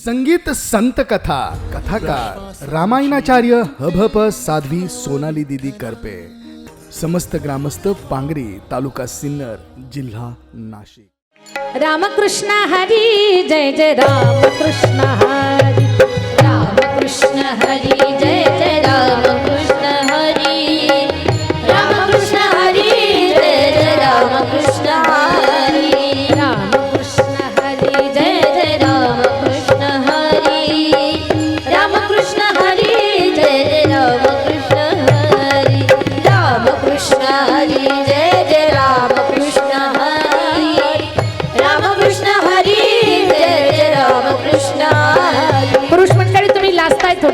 संगीत संत कथा, कथाकार, रामायणाचार्य हभप साध्वी सोनाली दीदी करपे, समस्त ग्रामस्थ पांगरी, तालुका सिन्नर, जिल्हा नाशिक. रामकृष्ण हरी, जय जय रामकृष्ण हरी.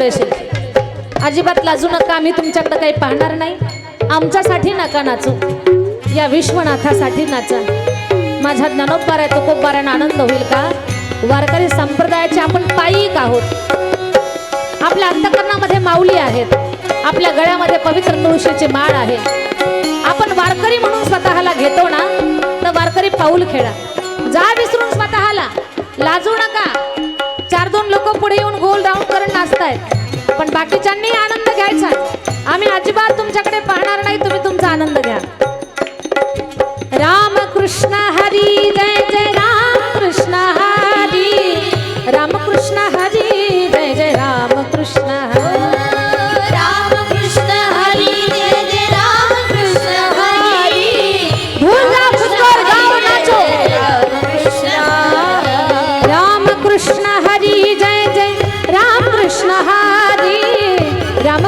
असेल अजिबात लाजू नका आम्ही तुमच्याकडे काही पाहणार नाही. आमच्यासाठी नका नाचू. या विश्वनाथासाठी नाचा. माझ्या ज्ञानोबाऱ्या तुकोबाऱ्यानं आनंद होईल का? वारकरी संप्रदायाचे आपण पायीक आहोत. आपल्या अंतकरणामध्ये माऊली आहेत. आपल्या गळ्यामध्ये पवित्र तुळशीचे माळ आहे. आपण वारकरी म्हणून स्वतःला घेतो ना तर वारकरी पाऊल खेळा. जा विसरून स्वतःला. लाजू नका. चार दोन लोक पुढे येऊन गोल राऊंड करून नाचतायत. पण बाकीच्यांनी आनंद घ्यायचा आम्ही अजिबात तुमच्याकडे पाहणार नाही तुम्ही तुमचा आनंद घ्या. राम कृष्ण हरी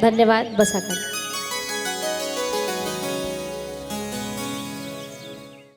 धन्यवाद बसा कर